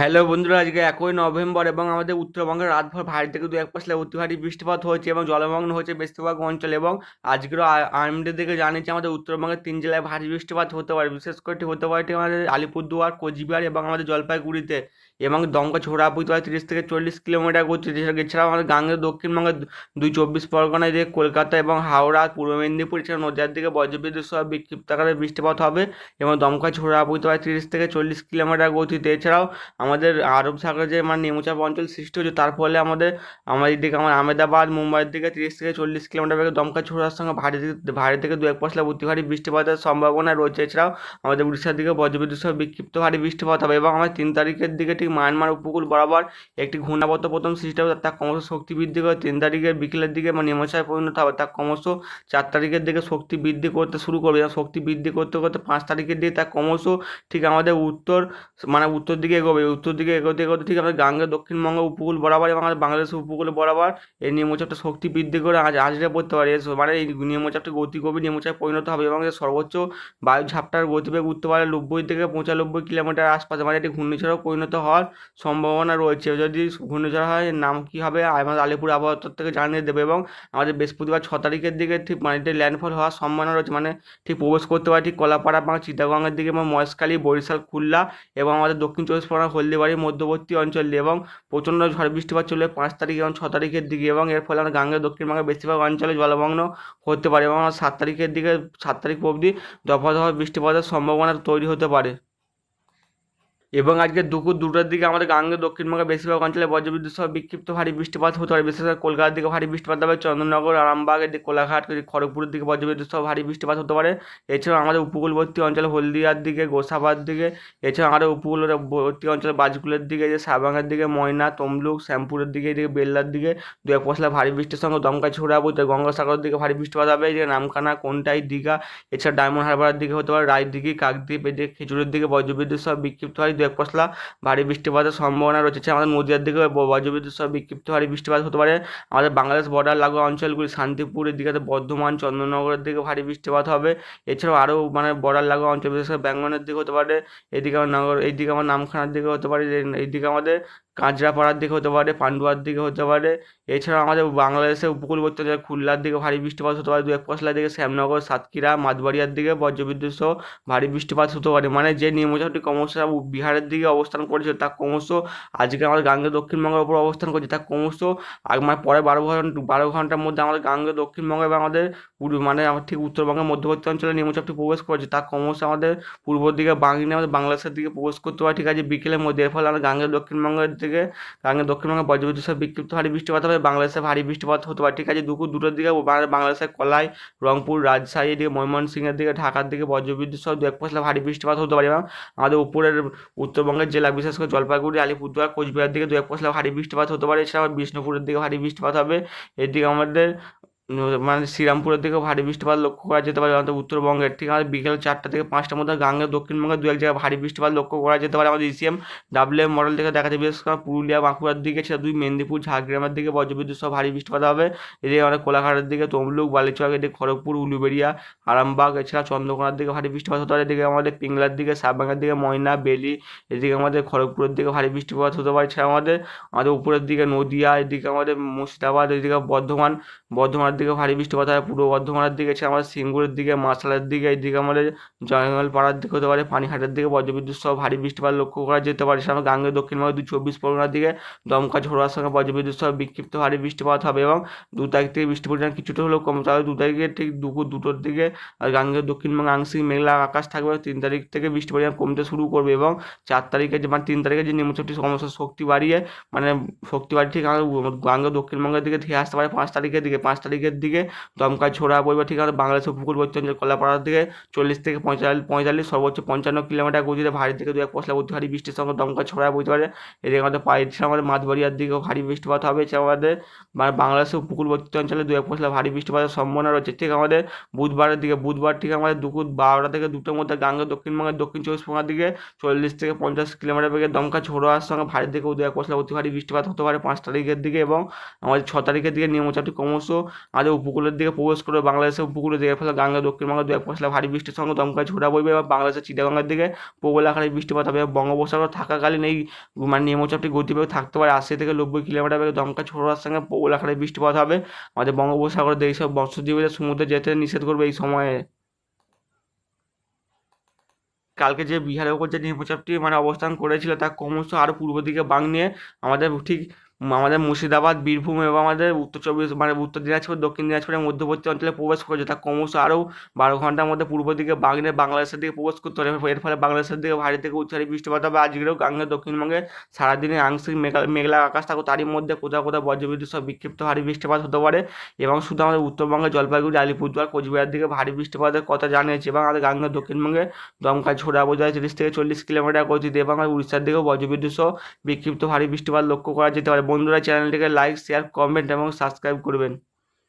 Hello বন্ধুরা, আজকে একই নভেম্বর এবং আমাদের উত্তরবঙ্গের রাতভর ভারী থেকে দু এক পাশলে অতি ভারী বৃষ্টিপাত হয়েছে এবং জলমগ্ন হয়েছে বেশিরভাগ অঞ্চলে এবং আজকেরও আর্মিদের দিকে জানিয়েছে আমাদের উত্তরবঙ্গের তিন জেলায় ভারী বৃষ্টিপাত হতে পারে। বিশেষ করে হতে পারে আমাদের আলিপুরদুয়ার, কোচবিহার এবং আমাদের জলপাইগুড়িতে এবং দমকা ছোড়া হয় তিরিশ থেকে চল্লিশ কিলোমিটার গতিতে। এছাড়াও আমাদের গাঙ্গের দক্ষিণবঙ্গের দুই চব্বিশ পরগনায় দিকে কলকাতা এবং হাওড়া, পূর্ব মেদিনীপুর, এছাড়া নদিয়ার দিকে বজ্রবিদ্যুৎ সহ বিক্ষিপ্ত আকারে বৃষ্টিপাত হবে এবং দমকা ছোড়া হয় তিরিশ থেকে চল্লিশ কিলোমিটার গতিতে। এছাড়াও আমাদের আরব সাগরে যে মানে নিম্নচাপ অঞ্চল সৃষ্টি হচ্ছে তার ফলে আমাদের আমাদের দিকে আমার আহমেদাবাদ, মুম্বাইয়ের দিকে তিরিশ থেকে চল্লিশ কিলোমিটার বেগে দমকা ছোড়ার সঙ্গে ভারী ভারী থেকে দু এক পশলা অতি ভারী বৃষ্টিপাতের সম্ভাবনা রয়েছে। এছাড়াও আমাদের উড়িষ্যার দিকে বজ্রবিদ্যুৎ সহ বিক্ষিপ্ত ভারী বৃষ্টিপাত হবে এবং আমাদের তিন তারিখের দিকে ঠিক মায়ানমার উপকূল বরাবর একটি ঘূর্ণাবর্ত প্রথম সৃষ্টি হবে তার ক্রমশ শক্তি বৃদ্ধি করে তিন তারিখের বিকেলের দিকে মানে নিম্নচাপে পরিণত হবে তার ক্রমশ চার তারিখের দিকে শক্তি বৃদ্ধি করতে শুরু করবে। শক্তি বৃদ্ধি করতে করতে পাঁচ তারিখের দিকে তার ক্রমশ ঠিক আমাদের উত্তর মানে উত্তর দিকে এগোবে। উত্তর দিকে এগোতে এগোতে ঠিক আমাদের গাঙ্গের দক্ষিণবঙ্গ উপকূল বরাবর এবং আমাদের বাংলাদেশের উপকূল বরাবর এই নিম্নচাপটা শক্তি বৃদ্ধি করে আজ আজরে পড়তে পারে মানে এই নিম্নচাপটা গতি গভীর নিম্নচাপে পরিণত হবে এবং সর্বোচ্চ বায়ু ঝাপটার গতিবেগ উঠতে পারে নব্বই থেকে পঁচানব্বই কিলোমিটার আশপাশে মানে এটি ঘূর্ণিঝড়েও পরিণত হওয়ার সম্ভাবনা রয়েছে। যদি ঘূর্ণিঝড় হয় নাম কী হবে? আমাদের আলিপুর আবহাওয়া থেকে জানিয়ে দেবে এবং আমাদের বৃহস্পতিবার ছ তারিখের দিকে ঠিক মানে ল্যান্ডফল হওয়ার সম্ভাবনা রয়েছে। মানে ঠিক প্রবেশ করতে পারে ঠিক কলাপাড়া বা চিটাগঙ্গের দিকে এবং মহেশখালী, বরিশাল, খুলনা এবং আমাদের দক্ষিণ চব্বিশ পরগনা হলদিবাড়ি মধ্যবর্তী অঞ্চলে এবং প্রচণ্ড ঝড় বৃষ্টিপাত চলবে পাঁচ তারিখ এবং ছ তারিখের দিকে এবং এর ফলে আমরা গাঙ্গের দক্ষিণবঙ্গের বেশিরভাগ অঞ্চলে জলমগ্ন হতে পারে এবং সাত তারিখের দিকে, সাত তারিখ অবধি দফা দফা বৃষ্টিপাতের সম্ভাবনা তৈরি হতে পারে। এবং আজকে দুপুর দুটোর দিকে আমাদের গাঙ্গে দক্ষিণবঙ্গের বেশিরভাগ অঞ্চলে বজ্রবিদ্যুৎ সহ বিক্ষিপ্ত ভারী বৃষ্টিপাত হতে পারে। বিশেষ করে কলকাতার দিকে ভারী বৃষ্টিপাত হবে চন্দননগর আরামবাগের দিকে কোলাঘাট খড়গপুরের দিকে বজ্রবিদ্যুৎ সহ ভারী বৃষ্টিপাত হতে পারে। এছাড়াও আমাদের উপকূলবর্তী অঞ্চলে হলদিয়ার দিকে, গোসাবার দিকে, এছাড়াও আমাদের উপকূলবর্তী অঞ্চলে বাজকুলের দিকে যে সাবাঙের দিকে, ময়না, তমলুক, শ্যামপুরের দিকে এদিকে বেল্লার দিকে, দু এক পশলা ভারী বৃষ্টির সঙ্গে দমকা ছড়াবো গঙ্গাসাগরের দিকে ভারী বৃষ্টিপাত হবে এদিকে নামখানা কোনটাই, দীঘা, এছাড়া ডায়মন্ড হারবারের দিকে হতে পারে রায়ের দিকে কাকদ্বীপ, এদিকে খিচুড়ির দিকে বজ্রবিদ্যুৎ সহ বিক্ষিপ্ত হয় দু এক পশলা ভারী বৃষ্টিপাতের সম্ভাবনা রয়েছে। আমাদের নদীয়ার দিকে বজ্রবিদ্যুৎ সহ বিক্ষিপ্ত ভারী বৃষ্টিপাত হতে পারে। আমাদের বাংলাদেশ বর্ডার লাগোয়া অঞ্চলগুলি শান্তিপুরের দিকে বর্ধমান চন্দননগরের দিকে ভারী বৃষ্টিপাত হবে। এছাড়াও আরও মানে বর্ডার লাগোয়া অঞ্চল, বিশেষ করে ব্যাঙ্গনের দিকে হতে পারে। এদিকে আমার নগর এইদিকে আমার নামখানার দিকে হতে পারে। এইদিকে আমাদের কাঁচরাপাড়ার দিকে হতে পারে, পান্ডুয়ার দিকে হতে পারে, এছাড়াও আমাদের বাংলাদেশের উপকূলবর্তী অঞ্চলে খুলনার দিকে ভারী বৃষ্টিপাত হতে পারে দু এক পশলার দিকে শ্যামনগর, সাতক্ষীরা মাতবাড়িয়ার দিকে বজ্রবিদ্যুৎ সহ ভারী বৃষ্টিপাত হতে পারে। মানে যে নিম্নচাপটি ক্রমশ বিহারের দিকে অবস্থান করেছে, তা ক্রমশ আজকে আমাদের গাঙ্গে দক্ষিণবঙ্গের উপর অবস্থান করছে, তা ক্রমশ মানে পরে বারো ঘণ্টা বারো ঘণ্টার মধ্যে আমাদের গাঙ্গে দক্ষিণবঙ্গ এবং আমাদের পূর্ব মানে আমার ঠিক উত্তরবঙ্গের মধ্যবর্তী অঞ্চলে নিম্নচাপটি প্রবেশ করেছে, তা ক্রমশ আমাদের পূর্ব দিকে বাঙিয়ে আমাদের বাংলাদেশের দিকে প্রবেশ করতে পারে, ঠিক আছে, বিকেলের মধ্যে। এর ফলে আমাদের গাঙ্গে দক্ষিণবঙ্গের দিকে গাঙ্গের দক্ষিণবঙ্গে বজ্রবিদ্যুৎ সহ বিক্ষিপ্ত ভারী বৃষ্টিপাত হবে, বাংলাদেশে ভারী বৃষ্টিপাত হতে পারে। ঠিক আছে, দুপুর দুটোর দিকে বাংলাদেশের কলাই, রংপুর, রাজশাহী এদিকে, ময়মনসিংহের দিকে, ঢাকার দিকে বজ্রবিদ্যুৎ সহ দু এক পশলা ভারী বৃষ্টিপাত হতে পারে। এবং আমাদের উপরের উত্তরবঙ্গের জেলা, বিশেষ করে জলপাইগুড়ি, আলিপুরদুয়ার, কোচবিহার দিকে দু এক পশলা ভারী বৃষ্টিপাত হতে পারে। এছাড়া বিষ্ণুপুরের দিকে ভারী বৃষ্টিপাত হবে। এদিকে আমাদের মানে শ্রীরামপুরের দিকে ভারী বৃষ্টিপাত লক্ষ্য করা যেতে পারে আমাদের উত্তরবঙ্গের ঠিক আছে। বিকেল চারটা থেকে পাঁচটার মধ্যে গাঙ্গে দক্ষিণবঙ্গের দু এক জায়গায় ভারী বৃষ্টিপাত লক্ষ্য করা যেতে পারে। আমাদের ইসিএম ডাব্লিউ মডেল থেকে দেখা যায় বিশেষ করে পুরুলিয়া, বাঁকুড়ার দিকে সেটা দুই, মেদিনীপুর, ঝাড়গ্রামের দিকে বজ্রবিদ্যুৎ সহ ভারী বৃষ্টিপাত হবে। এদিকে আমাদের কোলাঘাটের দিকে তমলুক, বালিচক, এদিকে খড়গপুর, উলুবেড়িয়া, আরামবাগ, এছাড়া চন্দ্রকোনার দিকে ভারী বৃষ্টিপাত হতে পারে। এদিকে আমাদের পিংলার দিকে সাববাঙ্গের দিকে, ময়না, বেলি, এদিকে আমাদের খড়গপুরের দিকে ভারী বৃষ্টিপাত হতে পারে। এছাড়া আমাদের আমাদের উপরের দিকে নদিয়া, এদিকে আমাদের মুর্শিদাবাদ, এদিকে বর্ধমান, বর্ধমানের দিকে ভারী বৃষ্টিপাত হয়, পূর্ব বর্ধমানের দিকে, এছাড়া আমাদের সিঙ্গুরের দিকে মাসালের দিকে এইদিকে আমাদের জয়ঙ্গল পাড়ার দিকে হতে পারে, পানিহাটের দিকে, বজ্রবিদ্যুৎ সহ ভারী বৃষ্টিপাত লক্ষ্য করা যেতে পারে। সেখানে গাঙ্গের দক্ষিণবঙ্গে দু চব্বিশ পরগনার দিকে দমকা ঝোড়ার সঙ্গে বজ্রবিদ্যুৎ সহ বিক্ষিপ্ত ভারী বৃষ্টিপাত হবে এবং দু তারিখ থেকে বৃষ্টি পরিমাণ কিছুটা হলেও কম তবে দু তারিখে ঠিক দুপুর দুটোর দিকে আর গাঙ্গের দক্ষিণবঙ্গে, আংশিক মেঘলা আকাশ থাকবে, তিন তারিখ থেকে বৃষ্টি পরিমাণ কমতে শুরু করবে এবং চার তারিখে যে মানে তিন তারিখে যে নিম্নচাপটি সমস্যা শক্তি বাড়িয়ে মানে শক্তি বাড়িয়ে ঠিক আমাদের গাঙ্গের দক্ষিণবঙ্গের দিকে ধেয়ে আসতে পারে পাঁচ তারিখের দিকে, পাঁচ তারিখের দিকে, দমকা ছোড়া বইবা ঠিক আছে বাংলাদেশের উপকূলবর্তী অঞ্চল কলাপাড়ার দিকে, চল্লিশ থেকে পঁয়তাল্লিশ পঁয়তাল্লিশ, সর্বোচ্চ পঞ্চান্ন কিলোমিটার গতিতে ভারী থেকে দু এক পশলা অতি ভারী বৃষ্টির সঙ্গে দমকা ছড়া বইতে পারে। এদিকে আমাদের পায়ে আমাদের মাঝবাড়িয়ার দিকেও ভারী বৃষ্টিপাত হবে এছাড়া আমাদের মানে বাংলাদেশের উপকূলবর্তী অঞ্চলে দু এক পশলা ভারী বৃষ্টিপাতের সম্ভাবনা রয়েছে। ঠিক আমাদের বুধবারের দিকে, বুধবার ঠিক আমাদের দুপুর বারোটা থেকে দুটোর মধ্যে গাঙ্গের দক্ষিণবঙ্গের দক্ষিণ চব্বিশ পরগনার দিকে চল্লিশ থেকে পঞ্চাশ কিলোমিটার বেগে দমকা ছোড়ার সঙ্গে ভারী দিকে দু এক পশলা অতি ভারী বৃষ্টিপাত হতে পারে পাঁচ তারিখের দিকে এবং আমাদের ছ তারিখের দিকে নিম্নচাপটি ক্রমশ আমাদের উপকূলের দিকে প্রবেশ করবে বাংলাদেশের উপকূলের দিকে ফলে গাঙ্গা, দক্ষিণ দক্ষিণবঙ্গে দু এক পশলা ভারী বৃষ্টির সঙ্গে দমকা ঝোড়া বইবে এবং বাংলাদেশের চিটাগঙ্গার দিকে প্রবল আকারে বৃষ্টিপাত হবে। বঙ্গোপসাগর থাকাকালীন এই মানে নিম্নচাপটি গতিবেগ থাকতে পারে। আশি থেকে নব্বই কিলোমিটার বেগে দমকা ছোড়ার সঙ্গে প্রবল আকারে বৃষ্টিপাত হবে। আমাদের বঙ্গোপসাগরের দিয়ে এইসব মৎস্যজীবীদের সমুদ্রে যেতে নিষেধ করবে এই সময়ে। কালকে যে বিহারের ওপর যে নিম্নচাপটি মানে অবস্থান করেছিল, তা ক্রমশ আরও পূর্ব দিকে বাঁক নিয়ে আমাদের ঠিক আমাদের মুর্শিদাবাদ, বীরভূম এবং আমাদের উত্তর চব্বিশ মানে উত্তর দিনাজপুর, দক্ষিণ দিনাজপুরের মধ্যবর্তী অঞ্চলে প্রবেশ করেছে। তা ক্রমশ আরও বারো ঘণ্টার মধ্যে পূর্ব দিকে বাঁক নিয়ে বাংলাদেশের দিকে প্রবেশ করতে হবে এর ফলে বাংলাদেশের দিকে ভারী থেকে উচ্চারি বৃষ্টিপাত হবে। আজকেও গাঙ্গের দক্ষিণবঙ্গে সারাদিনে আংশিক মেঘা, মেঘলা আকাশ থাকুক। তারই মধ্যে কোথাও কোথাও বজ্রবিদ্যুৎ সহ বিক্ষিপ্ত ভারী বৃষ্টিপাত হতে পারে এবং শুধু আমাদের উত্তরবঙ্গে জলপাইগুড়ি, আলিপুরদুয়ার কোচবিহার দিকে ভারী বৃষ্টিপাতের কথা জানিয়েছে এবং আমাদের গাঙ্গে দক্ষিণবঙ্গে দমকা ছোড়া বোঝায় তিরিশ থেকে চল্লিশ কিলোমিটার গতিতে এবং উড়িষ্যার দিকেও বজ্রবিদ্যুৎ সহ বিক্ষিপ্ত ভারী বৃষ্টিপাত লক্ষ্য করা যেতে পারে। বন্ধুরা চ্যানেলটিকে লাইক শেয়ার কমেন্ট এবং সাবস্ক্রাইব করবেন।